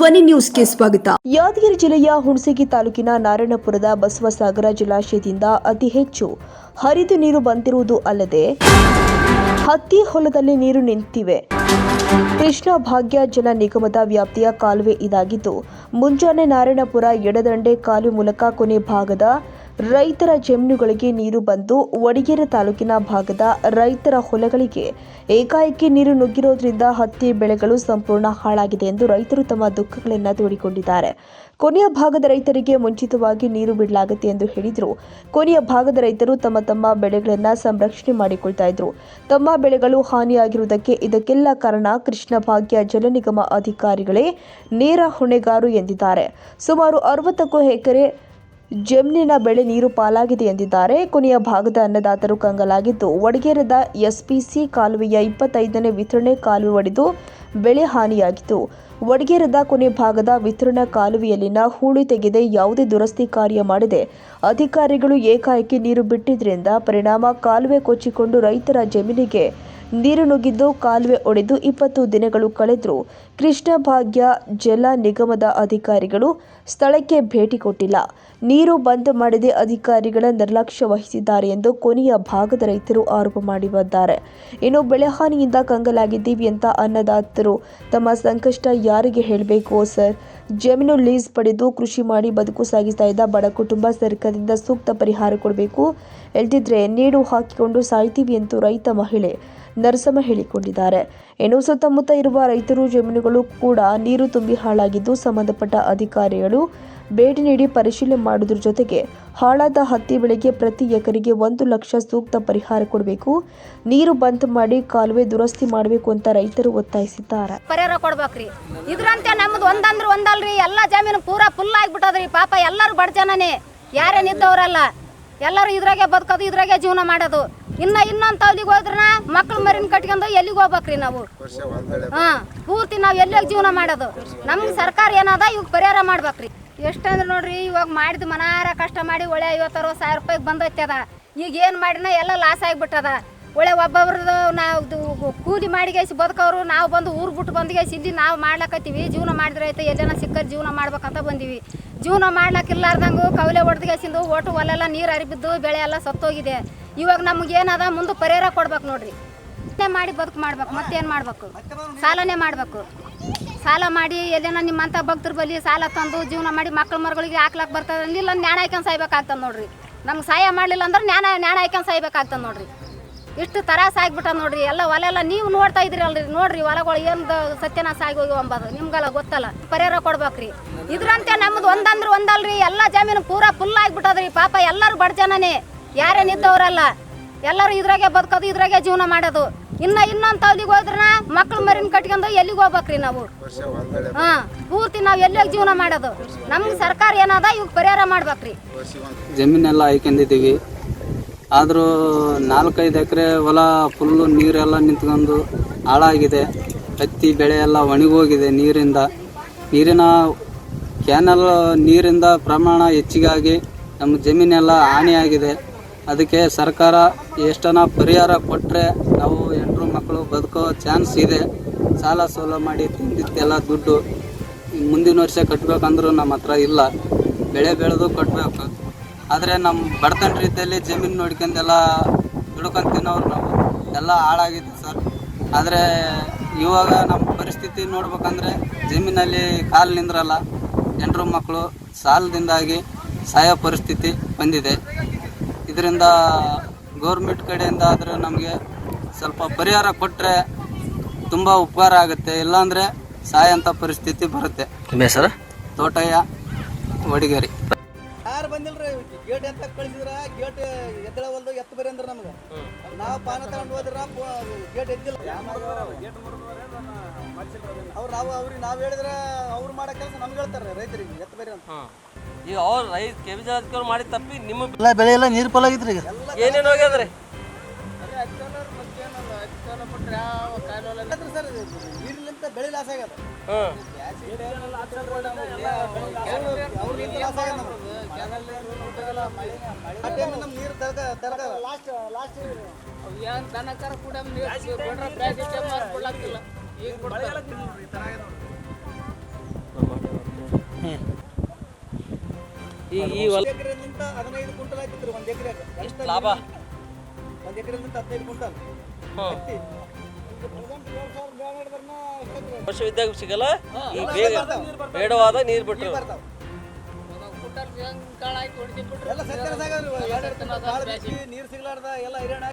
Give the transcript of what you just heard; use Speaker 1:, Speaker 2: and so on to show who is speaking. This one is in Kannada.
Speaker 1: ಧ್ವನಿ ನ್ಯೂಸ್ಗೆ ಸ್ವಾಗತ.
Speaker 2: ಯಾದಗಿರಿ ಜಿಲ್ಲೆಯ ಹುಣಸಗಿ ತಾಲೂಕಿನ ನಾರಾಯಣಪುರದ ಬಸವಸಾಗರ ಜಲಾಶಯದಿಂದ ಅತಿ ಹೆಚ್ಚು ಹರಿದು ನೀರು ಬಂದಿರುವುದು ಅಲ್ಲದೆ ಹತ್ತಿ ಹೊಲದಲ್ಲಿ ನೀರು ನಿಂತಿವೆ. ಕೃಷ್ಣ ಭಾಗ್ಯ ಜಲ ನಿಗಮದ ವ್ಯಾಪ್ತಿಯ ಕಾಲುವೆ ಇದಾಗಿದ್ದು, ಮುಂಜಾನೆ ನಾರಾಯಣಪುರ ಎಡದಂಡೆ ಕಾಲುವೆ ಮೂಲಕ ಕೊನೆ ಭಾಗದ ರೈತರ ಜಮೀನುಗಳಿಗೆ ನೀರು ಬಂದು ವಡಗೇರೆ ತಾಲೂಕಿನ ಭಾಗದ ರೈತರ ಹೊಲಗಳಿಗೆ ಏಕಾಏಕಿ ನೀರು ನುಗ್ಗಿರೋದ್ರಿಂದ ಹತ್ತಿ ಬೆಳೆಗಳು ಸಂಪೂರ್ಣ ಹಾಳಾಗಿದೆ ಎಂದು ರೈತರು ತಮ್ಮ ದುಃಖಗಳನ್ನು ತೋಡಿಕೊಂಡಿದ್ದಾರೆ. ಕೊನೆಯ ಭಾಗದ ರೈತರಿಗೆ ಮುಂಚಿತವಾಗಿ ನೀರು ಬಿಡಲಾಗುತ್ತೆ ಎಂದು ಹೇಳಿದರು. ಕೊನೆಯ ಭಾಗದ ರೈತರು ತಮ್ಮ ತಮ್ಮ ಬೆಳೆಗಳನ್ನು ಸಂರಕ್ಷಣೆ ಮಾಡಿಕೊಳ್ತಾ ಇದ್ರು. ತಮ್ಮ ಬೆಳೆಗಳು ಹಾನಿಯಾಗಿರುವುದಕ್ಕೆ ಇದಕ್ಕೆಲ್ಲ ಕಾರಣ ಕೃಷ್ಣ ಭಾಗ್ಯ ಜಲ ನಿಗಮ ಅಧಿಕಾರಿಗಳೇ ನೇರ ಹೊಣೆಗಾರು ಎಂದಿದ್ದಾರೆ. ಸುಮಾರು ಅರವತ್ತಕ್ಕೂ ಎಕರೆ ಜಮೀನಿನ ಬೆಳೆ ನೀರು ಪಾಲಾಗಿದೆ ಎಂದಿದ್ದಾರೆ. ಕೊನೆಯ ಭಾಗದ ಅನ್ನದಾತರು ಕಂಗಲಾಗಿದ್ದು, ವಡಗೇರದ ಎಸ್ಪಿಸಿ ಕಾಲುವೆಯ ಇಪ್ಪತ್ತೈದನೇ ವಿತರಣೆ ಕಾಲುವೆ ಒಡೆದು ಬೆಳೆ ಹಾನಿಯಾಗಿತ್ತು. ವಡಗೇರದ ಕೊನೆ ಭಾಗದ ವಿತರಣಾ ಕಾಲುವೆಯಲ್ಲಿನ ಹೂಳು ತೆಗೆದೇ ಯಾವುದೇ ದುರಸ್ತಿ ಕಾರ್ಯ ಮಾಡದೆ. ಅಧಿಕಾರಿಗಳು ಏಕಾಏಕಿ ನೀರು ಬಿಟ್ಟಿದ್ದರಿಂದ ಪರಿಣಾಮ ಕಾಲುವೆ ಕೊಚ್ಚಿಕೊಂಡು ರೈತರ ಜಮೀನಿಗೆ ನೀರು ನುಗ್ಗಿದ್ದು ಕಾಲುವೆ ಒಡೆದು ಇಪ್ಪತ್ತು ದಿನಗಳು ಕಳೆದರೂ ಕೃಷ್ಣ ಭಾಗ್ಯ ಜಲ ನಿಗಮದ ಅಧಿಕಾರಿಗಳು ಸ್ಥಳಕ್ಕೆ ಭೇಟಿ ಕೊಟ್ಟಿಲ್ಲ. ನೀರು ಬಂದ್ ಮಾಡದೆ ಅಧಿಕಾರಿಗಳ ನಿರ್ಲಕ್ಷ್ಯ ವಹಿಸಿದ್ದಾರೆ ಎಂದು ಕೊನೆಯ ಭಾಗದ ರೈತರು ಆರೋಪ ಮಾಡಿ ಬಂದ್ದಾರೆ. ಇನ್ನು ಬೆಳೆಹಾನಿಯಿಂದ ಕಂಗಲಾಗಿದ್ದೀವಿ ಅಂತ ಅನ್ನದಾತರು. ತಮ್ಮ ಸಂಕಷ್ಟ ಯಾರಿಗೆ ಹೇಳಬೇಕು, ಸರ್? ಜಮೀನು ಲೀಸ್ ಪಡೆದು ಕೃಷಿ ಮಾಡಿ ಬದುಕು ಸಾಗಿಸ್ತಾ ಇದ್ದ ಬಡ ಕುಟುಂಬ ಸರ್ಕಾರದಿಂದ ಸೂಕ್ತ ಪರಿಹಾರ ಕೊಡಬೇಕು. ಎಲ್ದಿದ್ರೆ ನೀಡು ಹಾಕಿಕೊಂಡು ಸಾಯ್ತೀವಿ ಎಂದು ರೈತ ಮಹಿಳೆ. ನರಸಮ್ಮ ಹೇಳಿಕೊಂಡಿದ್ದಾರೆ. ಇನ್ನು ಸುತ್ತಮುತ್ತ ಇರುವ ರೈತರು ಜಮೀನುಗಳು ಕೂಡ ನೀರು ತುಂಬಿ ಹಾಳಾಗಿದ್ದು ಸಂಬಂಧಪಟ್ಟ ಅಧಿಕಾರಿಗಳು ಭೇಟಿ ನೀಡಿ ಪರಿಶೀಲನೆ ಮಾಡುವುದರ ಜೊತೆಗೆ ಹಾಳಾದ ಹತ್ತಿ ಬೆಳೆಗೆ ಪ್ರತಿ ಎಕರೆಗೆ ಒಂದು ಲಕ್ಷ ಸೂಕ್ತ ಪರಿಹಾರ ಕೊಡಬೇಕು. ನೀರು ಬಂದ್ ಮಾಡಿ ಕಾಲುವೆ ದುರಸ್ತಿ ಮಾಡಬೇಕು ಅಂತ ರೈತರು ಒತ್ತಾಯಿಸಿದ್ದಾರೆ.
Speaker 3: ಪರಿಹಾರ ಕೊಡ್ಬೇಕ್ರಿ. ಇದ್ರಂತೆ ನಮ್ದು ಒಂದಂದ್ರ ಒಂದಲ್ರಿ. ಎಲ್ಲ ಜಮೀನು ಪೂರಾ ಫುಲ್ ಆಗ್ಬಿಟ್ಟದ್ರಿ. ಪಾಪ ಎಲ್ಲರೂ ಬಡ ಜನನೇ ಯಾರೇನಿದ್ದವರಲ್ಲ ಎಲ್ಲರೂ ಇದ್ರಾಗೆ ಬದುಕೋದು, ಇದ್ರಾಗೆ ಜೀವನ ಮಾಡೋದು. ಇನ್ನ ಇನ್ನೊಂದು ತವಲಿಗೆ ಹೋದ್ರನ ಮಕ್ಳು ಮರಿನ ಕಟ್ಕೊಂಡು ಎಲ್ಲಿಗೆ ಹೋಗ್ಬೇಕ್ರಿ ನಾವು? ಹಾ, ಪೂರ್ತಿ ನಾವು ಎಲ್ಲಿಗೆ ಜೀವನ ಮಾಡೋದು? ನಮ್ಗೆ ಸರ್ಕಾರ ಏನದ ಇವಾಗ ಪರಿಹಾರ ಮಾಡ್ಬೇಕ್ರಿ. ಎಷ್ಟಂದ್ರೆ ನೋಡ್ರಿ, ಇವಾಗ ಮಾಡಿದ ಮನಾರ ಕಷ್ಟ ಮಾಡಿ ಒಳ್ಳೆ ಐವತ್ತು ಅರವತ್ತು ಸಾವಿರ ರೂಪಾಯಿಗೆ ಅದ. ಈಗ ಏನು ಮಾಡಿನ ಎಲ್ಲ ಲಾಸ್ ಆಗಿಬಿಟ್ಟದ. ಒಳ್ಳೆ ಒಬ್ಬೊಬ್ರದ್ದು ನಾವು ಕೂಲಿ ಮಾಡಿ ಗೈಸಿ ಬದುಕವ್ರು, ನಾವು ಬಂದು ಊರು ಬಿಟ್ಟು ಬಂದಿಗೈಸಿ ಇಲ್ಲಿ ನಾವು ಮಾಡ್ಲಕತ್ತೀವಿ. ಜೀವನ ಮಾಡಿದ್ರೆ ಐತೆ ಎಲ್ಲೇನ ಸಿಕ್ಕರ್ ಜೀವನ ಮಾಡ್ಬೇಕಂತ ಬಂದೀವಿ. ಜೀವನ ಮಾಡ್ಲಕ್ಕಿಲ್ಲಾರ್ದಂಗು ಕವಲೆ ಹೊಡೆದ್ಗೈಸಿಂದು ಒಟ್ಟು ಹೊಲೆಲ್ಲ ನೀರು ಹರಿಬಿದ್ದು ಬೆಳೆ ಎಲ್ಲ ಸತ್ತೋಗಿದೆ. ಇವಾಗ ನಮ್ಗೆ ಏನದ ಮುಂದೆ ಪರಿಹಾರ ಕೊಡ್ಬೇಕು ನೋಡ್ರಿ. ಮಾಡಿ ಬದುಕು ಮಾಡ್ಬೇಕು, ಮತ್ತೇನು ಮಾಡ್ಬೇಕು? ಸಾಲನೇ ಮಾಡ್ಬೇಕು. ಸಾಲ ಮಾಡಿ ಎಲ್ಲೇನ ನಿಮ್ಮಂಥ ಭಕ್ತರು ಬಲಿ ಸಾಲ ತಂದು ಜೀವನ ಮಾಡಿ ಮಕ್ಕಳ ಮರುಗಳಿಗೆ ಹಾಕ್ಲಾಕ್ ಬರ್ತದೆ ಇಲ್ಲ ನ್ಯಾಣ ಹಾಕ್ಯಂಡ್ ಸಾಯ್ಬೇಕಾಗ್ತದೆ ನೋಡ್ರಿ. ನಮ್ಗೆ ಸಹಾಯ ಮಾಡಲಿಲ್ಲ ಅಂದ್ರೆ ನ್ಯಾಣ ನ್ಯಾಣ ಹಾಕ್ಯಂಡ್ ಸಾಯ್ಬೇಕಾಗ್ತದೆ ನೋಡ್ರಿ. ಇಷ್ಟು ತರಾಸ ಆಗ್ಬಿಟ್ಟ ನೋಡ್ರಿ, ಎಲ್ಲ ಹೊಲ ಎಲ್ಲ ನೀವು ನೋಡ್ತಾ ಇದ್ರಲ್ರಿ ನೋಡ್ರಿ ಹೊಲಗಳು ಏನು ಸತ್ಯನಾಶ ಆಗಿ ಹೋಗಿ ಅಂಬದು. ನಿಮ್ಗೆಲ್ಲ ಗೊತ್ತಲ್ಲ, ಪರಿಹಾರ ಕೊಡ್ಬೇಕ್ರಿ. ಇದ್ರಂತೆ ನಮ್ದು ಒಂದಂದ್ರೆ ಒಂದಲ್ರಿ, ಎಲ್ಲ ಜಮೀನು ಪೂರಾ ಫುಲ್ ಆಗಿಬಿಟ್ಟದ್ರಿ, ಪಾಪ ಎಲ್ಲರೂ ಬಡ ಜನನೇ. ಯಾರೇ ಇದ್ದವ್ರಲ್ಲ ಎಲ್ಲರೂ ಇದ್ರಾಗೆ ಬದುಕೋದು, ಇದ್ರಾಗೆ ಜೀವನ ಮಾಡೋದು. ಇನ್ನ ಇನ್ನೊಂದು ತವಲಿಗೆ ಹೋದ್ರನ ಮಕ್ಳು ಮರಿನ ಕಟ್ಕೊಂಡು ಎಲ್ಲಿಗೆ ಹೋಗ್ಬೇಕ್ರಿ ನಾವು? ಹಾ, ಪೂರ್ತಿ ನಾವು ಎಲ್ಲಿಗೆ ಜೀವನ ಮಾಡೋದು? ನಮ್ಗೆ ಸರ್ಕಾರ ಏನದ, ಇವಾಗ ಪರಿಹಾರ ಮಾಡ್ಬೇಕ್ರಿ.
Speaker 4: ಜಮೀನೆಲ್ಲ ಹಾಯ್ಕೊಂಡಿದ್ದೀವಿ. ಆದರೂ ನಾಲ್ಕೈದು ಎಕರೆ ಹೊಲ ಫುಲ್ಲು ನೀರೆಲ್ಲ ನಿಂತ್ಕೊಂಡು ಹಾಳಾಗಿದೆ. ಹತ್ತಿ ಬೆಳೆ ಎಲ್ಲ ಒಣಗೋಗಿದೆ ನೀರಿಂದ. ನೀರಿನ ಕ್ಯಾನಲ್ ನೀರಿಂದ ಪ್ರಮಾಣ ಹೆಚ್ಚಿಗಾಗಿ ನಮ್ಮ ಜಮೀನೆಲ್ಲ ಹಾನಿಯಾಗಿದೆ. ಅದಕ್ಕೆ ಸರ್ಕಾರ ಎಷ್ಟನ ಪರಿಹಾರ ಕೊಟ್ಟರೆ ನಾವು ಹೆಣ್ಣು ಮಕ್ಕಳು ಬದುಕೋ ಚಾನ್ಸ್ ಇದೆ. ಸಾಲ ಸೋಲ ಮಾಡಿ ತಿಂದಿದ್ದೆಲ್ಲ ದುಡ್ಡು. ಮುಂದಿನ ವರ್ಷ ಕಟ್ಟಬೇಕಂದ್ರೂ ನಮ್ಮ ಹತ್ರ ಇಲ್ಲ. ಬೆಳೆ ಬೆಳೆದು ಕಟ್ಟಬೇಕು ಆದರೆ ನಮ್ಮ ಬಡತನ ರೀತಿಯಲ್ಲಿ ಜಮೀನು ನೋಡ್ಕೊಂಡೆಲ್ಲ ದುಡ್ಕೊಂಡು ತಿನ್ನೋರು ನಾವು. ಎಲ್ಲ ಹಾಳಾಗಿದೆ ಸರ್. ಆದರೆ ಇವಾಗ ನಮ್ಮ ಪರಿಸ್ಥಿತಿ ನೋಡ್ಬೇಕಂದ್ರೆ ಜಮೀನಲ್ಲಿ ಕಾಲು ನಿಂದ್ರಲ್ಲ. ಜನರು ಮಕ್ಕಳು ಸಾಲದಿಂದಾಗಿ ಸಾಯೋ ಪರಿಸ್ಥಿತಿ ಬಂದಿದೆ. ಇದರಿಂದ ಗೌರ್ಮೆಂಟ್ ಕಡೆಯಿಂದ ಆದರೆ ನಮಗೆ ಸ್ವಲ್ಪ ಪರಿಹಾರ ಕೊಟ್ಟರೆ ತುಂಬ ಉಪಕಾರ ಆಗುತ್ತೆ. ಇಲ್ಲಾಂದರೆ ಸಾಯಂಥ ಪರಿಸ್ಥಿತಿ ಬರುತ್ತೆ.
Speaker 5: ಸರ್
Speaker 4: ತೋಟಯ್ಯ ವಡಿಗೇರಿ
Speaker 6: ಬಂದಿಲ್ರಿ ಗೇಟ್ ಎಂತ ಕಳಿಸಿದ್ರ ಗೇಟ್ ಎದ್ದಳವಲ್ದು ಎತ್ತ ಬರೀ ಅಂದ್ರ ನಮ್ಗೆ. ನಾವು ಪಾನ ತಗೊಂಡು ಹೋದ್ರ ಗೇಟ್ ಎದ್ದಿಲ್ಲ. ಅವ್ರು ನಾವು ಅವ್ರಿಗೆ ನಾವು ಹೇಳಿದ್ರೆ ಅವ್ರು ಮಾಡೋ ಕೆಲಸ ನಮ್ಗೆ ಹೇಳ್ತಾರೆ ರೈತರಿಗೆ ಎತ್ತ ಬರೀ ಅಂತ.
Speaker 5: ಈಗ ಅವ್ರು ರೈತ ಕೆಬಿ ವಿ ಮಾಡಿದ ಮಾಡಿ ತಪ್ಪಿ ನಿಮ್ಮ
Speaker 6: ಎಲ್ಲ ಬೆಳೆ ಎಲ್ಲ ನೀರು ಪಾಲಾಗಿದ್ರಿ ಈಗ.
Speaker 5: ಏನೇನು ಹೋಗ್ಯದ್ರಿ
Speaker 6: ಸರ್ ನೀರಿಲಿಂತ ಬೆಳೆ ಲಾಸ್ ಆಗ್ಯದ. ನೀರು ಲಾಸ್ಟ್
Speaker 7: ದನಕರ ಕೂಡ ಮಾರ್ಕೊಳಕ್ಕಿಲ್ಲ ಈಗ
Speaker 5: ಈ ಈ ಹೊಲ
Speaker 6: ಎಕರೆಲಿಂದ ಹದಿನೈದು ಕ್ವಿಂಟಲ್ ಆಯ್ತಿತ್ತು ಒಂದ್ ಎಕರೆ.
Speaker 5: ಎಷ್ಟು ಲಾಭ?
Speaker 6: ಒಂದ್ ಎಕರೆಲಿಂದ ಹದಿನೈದು ಕ್ವಿಂಟಲ್.
Speaker 5: ಸಿಗಲ್ಲ? ಬೇಗ ಬೇಡವಾದ ನೀರು ಬಿಟ್ರು.
Speaker 6: ನೀರ್ ಸಿಗ್ಲಾರ್ದ ಎಲ್ಲ ಹೈರಾಣ